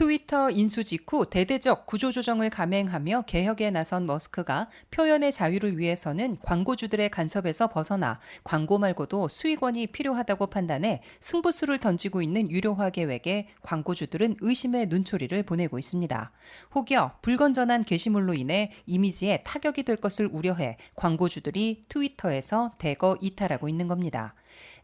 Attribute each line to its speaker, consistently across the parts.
Speaker 1: 트위터 인수 직후 대대적 구조조정을 감행하며 개혁에 나선 머스크가 표현의 자유를 위해서는 광고주들의 간섭에서 벗어나 광고 말고도 수익원이 필요하다고 판단해 승부수를 던지고 있는 유료화 계획에 광고주들은 의심의 눈초리를 보내고 있습니다. 혹여 불건전한 게시물로 인해 이미지에 타격이 될 것을 우려해 광고주들이 트위터에서 대거 이탈하고 있는 겁니다.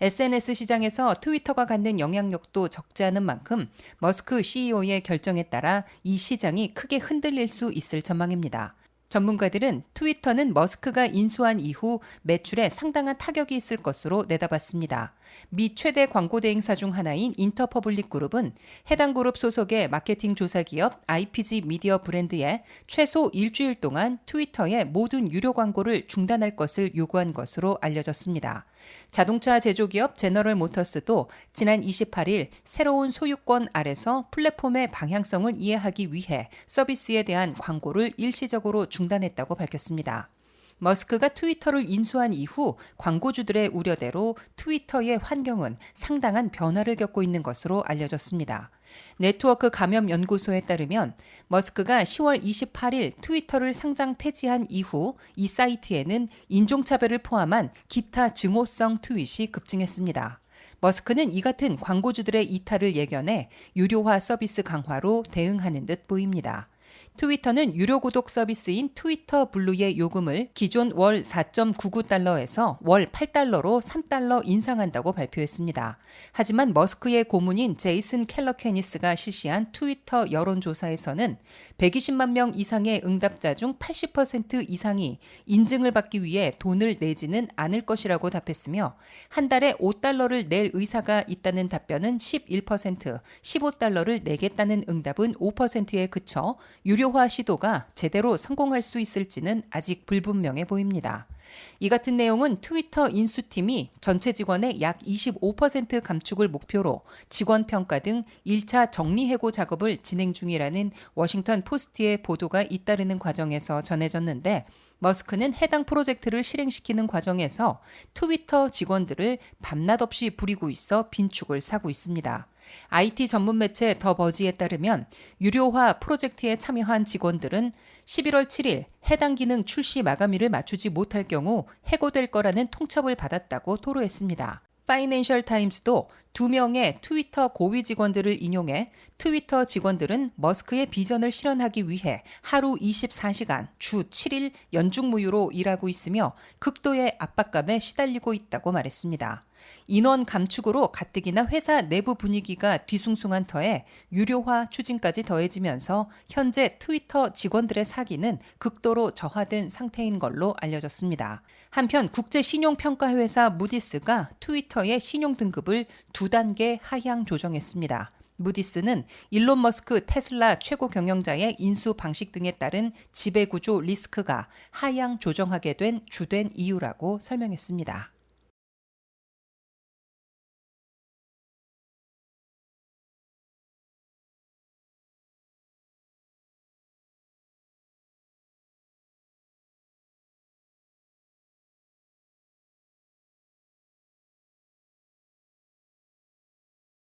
Speaker 1: SNS 시장에서 트위터가 갖는 영향력도 적지 않은 만큼 머스크 CEO의 결정에 따라 이 시장이 크게 흔들릴 수 있을 전망입니다. 전문가들은 트위터는 머스크가 인수한 이후 매출에 상당한 타격이 있을 것으로 내다봤습니다. 미 최대 광고 대행사 중 하나인 인터퍼블릭 그룹은 해당 그룹 소속의 마케팅 조사 기업 IPG 미디어 브랜드에 최소 일주일 동안 트위터의 모든 유료 광고를 중단할 것을 요구한 것으로 알려졌습니다. 자동차 제조기업 제너럴 모터스도 지난 28일 새로운 소유권 아래서 플랫폼의 방향성을 이해하기 위해 서비스에 대한 광고를 일시적으로 중단했다고 밝혔습니다. 머스크가 트위터를 인수한 이후 광고주들의 우려대로 트위터의 환경은 상당한 변화를 겪고 있는 것으로 알려졌습니다. 네트워크 감염 연구소에 따르면 머스크가 10월 28일 트위터를 상장 폐지한 이후 이 사이트에는 인종차별을 포함한 기타 증오성 트윗이 급증했습니다. 머스크는 이 같은 광고주들의 이탈을 예견해 유료화 서비스 강화로 대응하는 듯 보입니다. 트위터는 유료 구독 서비스인 트위터 블루의 요금을 기존 월 4.99달러에서 월 8달러로 3달러 인상한다고 발표했습니다. 하지만 머스크의 고문인 제이슨 켈러 케니스가 실시한 트위터 여론조사에서는 120만 명 이상의 응답자 중 80% 이상이 인증을 받기 위해 돈을 내지는 않을 것이라고 답했으며 한 달에 5달러를 낼 의사가 있다는 답변은 11%, 15달러를 내겠다는 응답은 5%에 그쳐 유료화 시도가 제대로 성공할 수 있을지는 아직 불분명해 보입니다. 이 같은 내용은 트위터 인수팀이 전체 직원의 약 25% 감축을 목표로 직원 평가 등 1차 정리 해고 작업을 진행 중이라는 워싱턴 포스트의 보도가 잇따르는 과정에서 전해졌는데 머스크는 해당 프로젝트를 실행시키는 과정에서 트위터 직원들을 밤낮 없이 부리고 있어 빈축을 사고 있습니다. IT 전문 매체 더 버지에 따르면 유료화 프로젝트에 참여한 직원들은 11월 7일 해당 기능 출시 마감일을 맞추지 못할 경우 해고될 거라는 통첩을 받았다고 토로했습니다. 파이낸셜 타임스도 두 명의 트위터 고위 직원들을 인용해 트위터 직원들은 머스크의 비전을 실현하기 위해 하루 24시간 주 7일 연중무휴로 일하고 있으며 극도의 압박감에 시달리고 있다고 말했습니다. 인원 감축으로 가뜩이나 회사 내부 분위기가 뒤숭숭한 터에 유료화 추진까지 더해지면서 현재 트위터 직원들의 사기는 극도로 저하된 상태인 걸로 알려졌습니다. 한편 국제 신용평가 회사 무디스가 트위터의 신용 등급을 두 단계 하향 조정했습니다. 무디스는 일론 머스크 테슬라 최고 경영자의 인수 방식 등에 따른 지배구조 리스크가 하향 조정하게 된 주된 이유라고 설명했습니다.